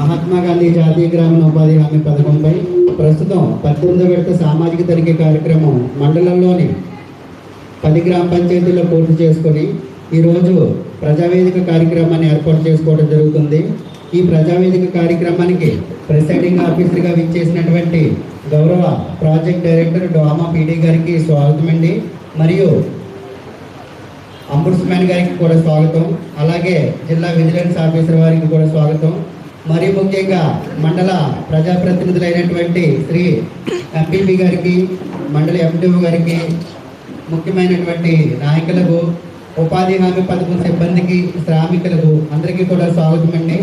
మహాత్మా గాంధీ జాతీయ గ్రామీణ ఉపాధి హామీ పథకంపై ప్రస్తుతం పద్దెనిమిది విడత సామాజిక తనిఖీ కార్యక్రమం మండలంలోని పది గ్రామ పంచాయతీల్లో పూర్తి చేసుకొని ఈరోజు ప్రజావేదిక కార్యక్రమాన్ని ఏర్పాటు చేసుకోవడం జరుగుతుంది. ఈ ప్రజావేదిక కార్యక్రమానికి ప్రిసైడింగ్ ఆఫీసర్గా విచ్చేసినటువంటి గౌరవ ప్రాజెక్ట్ డైరెక్టర్ డోమా పీడీ గారికి స్వాగతం అండి. మరియు అంబుడ్స్మెన్ గారికి కూడా స్వాగతం. అలాగే జిల్లా విజిలెన్స్ ఆఫీసర్ వారికి కూడా స్వాగతం. మరియు ముఖ్యంగా మండల ప్రజాప్రతినిధులైనటువంటి శ్రీ ఎంపీపీ గారికి మండల ఎండిఓ గారికి ముఖ్యమైనటువంటి నాయకులకు ఉపాధి హామీ పథకం సిబ్బందికి శ్రామికులకు అందరికీ కూడా స్వాగతం అండి.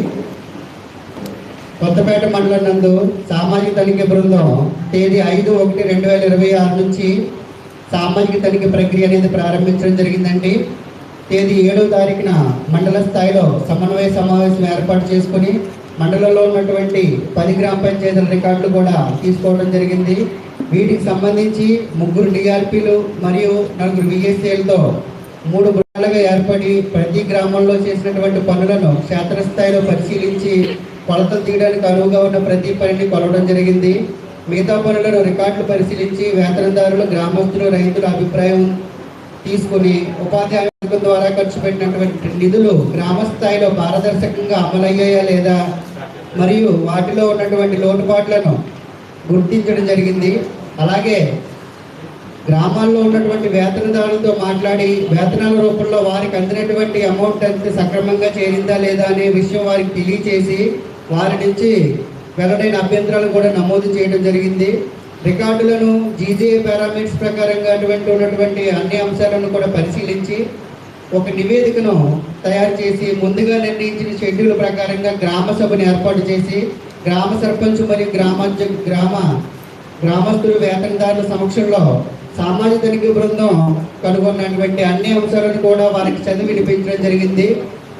కొత్తపేట మండలం నందు సామాజిక తనిఖీ బృందం తేదీ ఐదు ఒకటి రెండు వేల ఇరవై ఆరు నుంచి సామాజిక తనిఖీ ప్రక్రియ అనేది ప్రారంభించడం జరిగిందండి. తేదీ ఏడో తారీఖున మండల స్థాయిలో సమన్వయ సమావేశం ఏర్పాటు చేసుకుని మండలంలో ఉన్నటువంటి పది గ్రామ పంచాయతీల రికార్డులు కూడా తీసుకోవడం జరిగింది. వీటికి సంబంధించి ముగ్గురు డిఆర్పీలు మరియు నలుగురు విఎస్ఏలతో మూడు బృందాలుగా ఏర్పడి ప్రతి గ్రామంలో చేసినటువంటి పనులను క్షేత్రస్థాయిలో పరిశీలించి కొలతలు తీయడానికి అనువుగా ఉన్న ప్రతి పనిని కొలవడం జరిగింది. మిగతా పనులను రికార్డులు పరిశీలించి వేతనదారులు గ్రామస్తులు రైతుల అభిప్రాయం తీసుకుని ఉపాధి ద్వారా ఖర్చు పెట్టినటువంటి నిధులు గ్రామ స్థాయిలో పారదర్శకంగా అమలయ్యాయా లేదా? మరియు వాటిలో ఉన్నటువంటి లోటుపాట్లను గుర్తించడం జరిగింది. అలాగే గ్రామాల్లో ఉన్నటువంటి వేతనదారులతో మాట్లాడి వేతనాల రూపంలో వారికి అందినటువంటి అమౌంట్ అంతే సక్రమంగా చేరిందా లేదా అనే విషయం వారికి తెలియచేసి వారి నుంచి వెల్లడైన అభ్యంతరాలు కూడా నమోదు చేయడం జరిగింది. రికార్డులను జీజే పారామీటర్స్ ప్రకారంగా అటువంటి ఉన్నటువంటి అన్ని అంశాలను కూడా పరిశీలించి ఒక నివేదికను తయారు చేసి ముందుగా నిర్ణయించిన షెడ్యూల్ ప్రకారంగా గ్రామ సభను ఏర్పాటు చేసి గ్రామ సర్పంచ్ మరియు గ్రామాధ్య గ్రామ గ్రామస్తులు వేతనదారుల సమక్షంలో సామాజిక తనిఖీ బృందం కనుగొన్నటువంటి అన్ని అంశాలను కూడా వారికి చదివి వినిపించడం జరిగింది.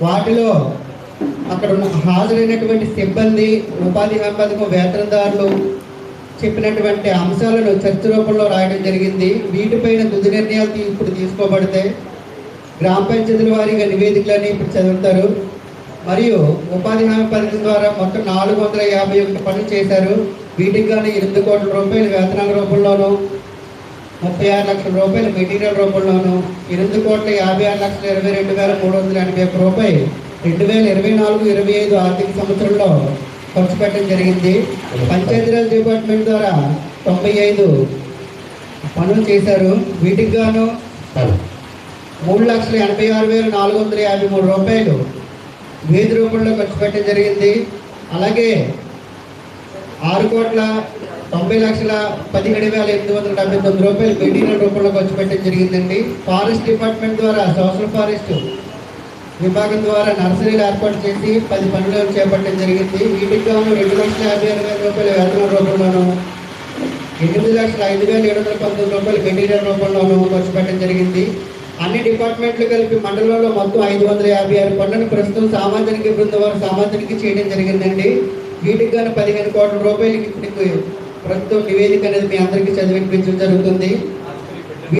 వాటిలో అక్కడ ఉన్న హాజరైనటువంటి సిబ్బంది ఉపాధి హామీ పథకం వేతనదారులు చెప్పినటువంటి అంశాలను చర్చ రూపంలో రాయడం జరిగింది. వీటిపైన తుది నిర్ణయాలు ఇప్పుడు తీసుకోబడతాయి. గ్రామ పంచాయతీల వారీగా నివేదికలని ఇప్పుడు చదువుతారు. మరియు ఉపాధి హామీ పథకం ద్వారా మొత్తం నాలుగు వందల యాభై ఒకటి పనులు చేశారు. వీటికి కానీ ఎనిమిది కోట్ల రూపాయలు వేతనాల రూపంలోనూ ముప్పై ఆరు లక్షల రూపాయలు మెటీరియల్ రూపంలోనూ ఎనిమిది కోట్ల యాభై ఆరు లక్షల ఇరవై రెండు వేల మూడు వందల ఎనభై ఒక్క రూపాయలు రెండు వేల ఇరవై నాలుగు ఇరవై ఐదు ఆర్థిక సంవత్సరంలో ఖర్చు పెట్టడం జరిగింది. పంచాయతీరాజ్ డిపార్ట్మెంట్ ద్వారా తొంభై ఐదు పనులు చేశారు. వీటికి గాను మూడు లక్షల ఎనభై ఆరు వేల నాలుగు వందల యాభై మూడు రూపాయలు వేది రూపంలో ఖర్చు పెట్టడం జరిగింది. అలాగే ఆరు కోట్ల తొంభై లక్షల పదిహేడు వేల ఎనిమిది వందల డెబ్బై తొమ్మిది రూపాయలు మెటీరియల్ రూపంలో ఖర్చు పెట్టడం జరిగిందండి. ఫారెస్ట్ డిపార్ట్మెంట్ ద్వారా సోషల్ ఫారెస్ట్ విభాగం ద్వారా నర్సరీలు ఏర్పాటు చేసి పది పనులు చేపట్టడం జరిగింది. వీటికి గాను రెండు లక్షల యాభై ఆరు వేల రూపాయల వేతన రూపంలోను ఎనిమిది లక్షల ఐదు వేల ఏడు వందల పంతొమ్మిది రూపాయలు మెటీరియల్ రూపంలోనూ ఖర్చు పెట్టడం జరిగింది. అన్ని డిపార్ట్మెంట్లు కలిపి మండలంలో మొత్తం ఐదు వందల యాభై ఆరు పనులను ప్రస్తుతం సామాజిక బృందం వారు సామాజిక చేయడం జరిగిందండి. వీటికి గాను పదిహేను కోట్ల రూపాయలకి ప్రస్తుతం నివేదిక అనేది మీ అందరికీ చదివించడం జరుగుతుంది.